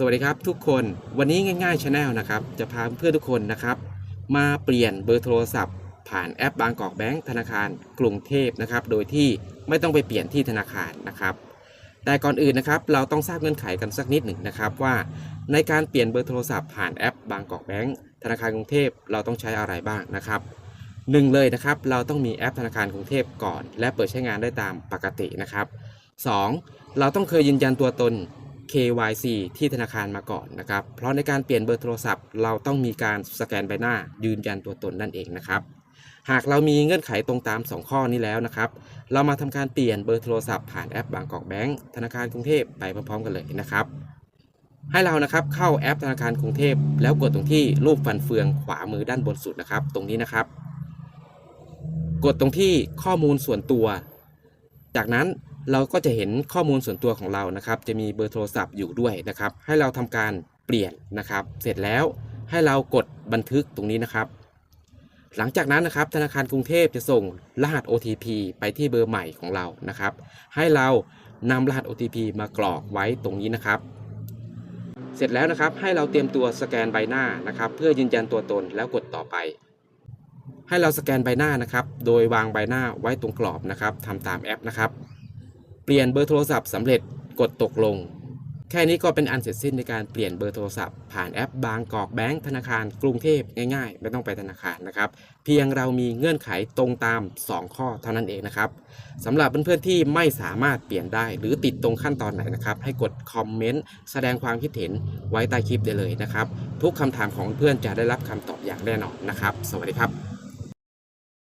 สวัสดีครับทุกคนวันนี้ง่ายๆชาแนลนะครับ จะพาเพื่อนทุกคนนะครับ มาเปลี่ยนเบอร์โทรศัพท์ ผ่านแอปบางกอกแบงก์ธนาคารกรุงเทพนะครับ โดยที่ไม่ต้องไปเปลี่ยนที่ธนาคารนะครับ แต่ก่อนอื่นนะครับเราต้องทราบเงื่อนไขกันสักนิดหนึ่งนะครับว่า ในการเปลี่ยนเบอร์โทรศัพท์ผ่านแอปบางกอกแบงก์ธนาคารกรุงเทพเราต้องใช้อะไรบ้างนะครับหนึ่งเลยนะครับเราต้องมีแอปธนาคารกรุงเทพก่อน และเปิดใช้งานได้ตามปกตินะครับสองเราต้องเคยยืนยันตัวตน KYC ที่ธนาคารมาก่อนนะครับ เพราะในการเปลี่ยนเบอร์โทรศัพท์ เราต้องมีการสแกนใบหน้ายืนยันตัวตนนั่นเองนะครับ หากเรามีเงื่อนไขตรงตาม 2 ข้อนี้แล้วนะครับ เรามาทำการเปลี่ยนเบอร์โทรศัพท์ผ่านแอปบางกอกแบงก์ธนาคารกรุงเทพไปพร้อมๆกันเลยนะครับ ให้เรานะครับเข้าแอปธนาคารกรุงเทพ แล้วกดตรงที่รูปฟันเฟืองขวามือด้านบนสุดนะครับ ตรงนี้นะครับ กดตรงที่ข้อมูลส่วนตัว จากนั้น เราก็จะเห็นข้อมูลส่วนตัวของเรานะครับ จะมีเบอร์โทรศัพท์อยู่ด้วยนะครับ ให้เราทำการเปลี่ยนนะครับ เสร็จแล้วให้เรากดบันทึกตรงนี้นะครับ หลังจากนั้นนะครับ ธนาคารกรุงเทพจะส่งรหัส OTP ไปที่เบอร์ใหม่ของเรานะครับ ให้เรานำรหัส OTP มากรอกไว้ตรงนี้นะครับ เสร็จแล้วนะครับให้เราเตรียมตัวสแกนใบหน้านะครับ เพื่อยืนยันตัวตนแล้วกดต่อไป ให้เราสแกนใบหน้านะครับ โดยวางใบหน้าไว้ตรงกรอบนะครับทำตามแอปนะครับ ปลี่ยนเบอร์โทรศัพท์สำเร็จกดตกลง แค่นี้ก็เป็นอันเสร็จสิ้นในการเปลี่ยนเบอร์โทรศัพท์ ผ่านแอปบางกอกแบงก์ธนาคารกรุงเทพง่ายๆ ไม่ต้องไปธนาคารนะครับ เพียงเรามีเงื่อนไขตรงตาม 2 ข้อเท่านั้นเองนะครับสำหรับเพื่อนๆที่ไม่สามารถเปลี่ยนได้ หรือติดตรงขั้นตอนไหนนะครับ ให้กดคอมเมนต์แสดงความคิดเห็นไว้ใต้คลิปได้เลยนะครับ ทุกคำถามของเพื่อนจะได้รับคำตอบอย่างแน่นอนนะครับ สวัสดีครับ